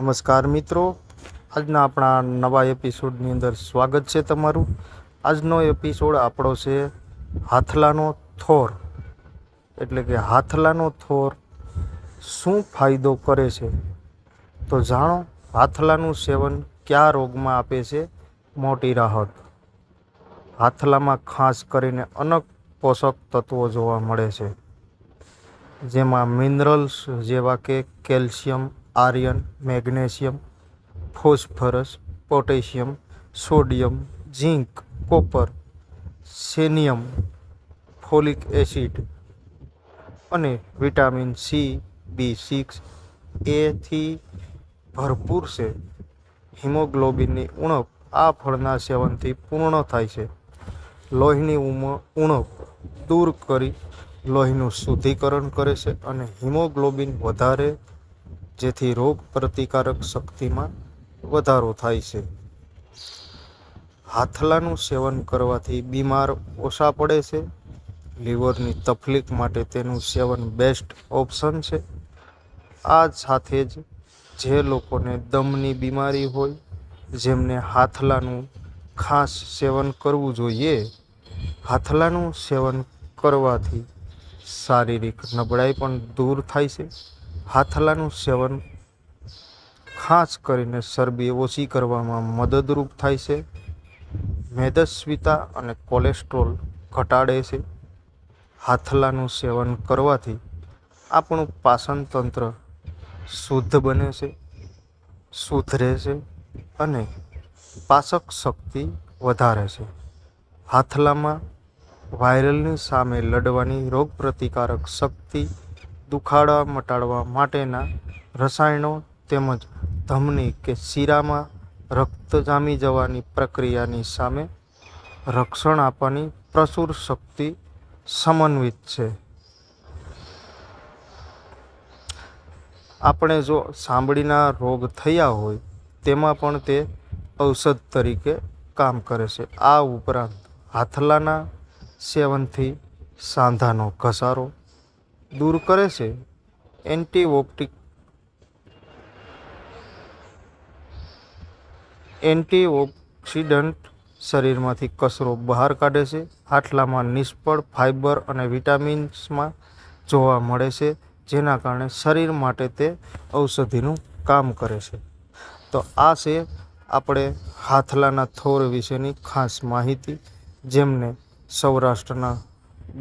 નમસ્કાર મિત્રો. આજના આપણા નવા એપિસોડની અંદર સ્વાગત છે તમારું. આજનો એપિસોડ આપણો છે હાથલાનો થોર. એટલે કે હાથલાનો થોર શું ફાયદો કરે છે? તો જાણો, હાથલાનું સેવન કયા રોગમાં આપે છે? મોટી રાહત. હાથલામાં ખાસ કરીને અનેક પોષક તત્વો જોવા મળે છે. જેમાં મિનરલ્સ જેવા કે calcium iron magnesium, phosphorus, potassium, sodium, zinc, copper, selenium, folic acid અને વિટામિન સી, બી સિક્સ. એથી ભરપૂર છે. હિમોગ્લોબિનની ઉણપ આ ફળના સેવનથી પૂર્ણ થાય છે. લોહીની ઉણપ દૂર કરી લોહીનું શુદ્ધિકરણ કરે છે અને હિમોગ્લોબિન વધારે જેથી રોગ પ્રતિકારક શક્તિમાં વધારો થાય છે. હાથલાનું સેવન કરવાથી બીમાર ઓછા પડે છે. લીવરની તકલીફ માટે તેનું સેવન બેસ્ટ ઓપ્શન છે. આ સાથે જ જે લોકોને દમની બીમારી હોય, જેમને હાથલાનું ખાસ સેવન કરવું જોઈએ, હાથલાનું સેવન કરવાથી શારીરિક નબળાઈ પણ દૂર થાય છે. હાથલાનું સેવન ખાસ કરીને ચરબી ઓછી કરવામાં મદદરૂપ થાય છે. મેદસ્વીતા અને કોલેસ્ટ્રોલ ઘટાડે છે. હાથલાનું સેવન કરવાથી આપણું પાચનતંત્ર શુદ્ધ બને છે સુધરે છે અને પાચક શક્તિ વધારે છે. હાથલામાં વાયરલની સામે લડવાની રોગપ્રતિકારક શક્તિ દુખાડા મટાડવા માટેના રસાયણો તેમજ ધમની કે શીરામાં રક્ત જામી જવાની પ્રક્રિયાની સામે રક્ષણ આપવાની પ્રસુર શક્તિ સમન્વિત છે. આપણે જો સાંભળીના રોગ થયા હોય, તેમાં પણ તે ઔષધ તરીકે કામ કરે છે. આ ઉપરાંત હાથલાના સેવનથી સાંધાનો ઘસારો દૂર કરે છે. એન્ટીઓપ્ટિક એન્ટીઓક્સિડન્ટ શરીરમાંથી કચરો બહાર કાઢે છે. હાથલામાં નિષ્ફળ ફાઇબર અને વિટામિન્સમાં જોવા મળે છે, જેના કારણે શરીર માટે તે ઔષધિનું કામ કરે છે. તો આ છે આપણે હાથલાના થોર વિશેની ખાસ માહિતી, જેમને સૌરાષ્ટ્રના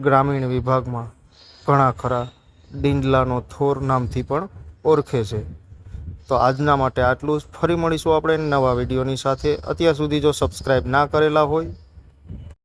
ગ્રામીણ વિભાગમાં ઘણા ખરા ડીંડલાનો થોર નામથી પણ ઓળખે છે. તો આજના માટે આટલું જ. ફરી મળીશું આપણે નવા વિડીયોની સાથે. અત્યાર સુધી જો સબસ્ક્રાઈબ ના કરેલા હોય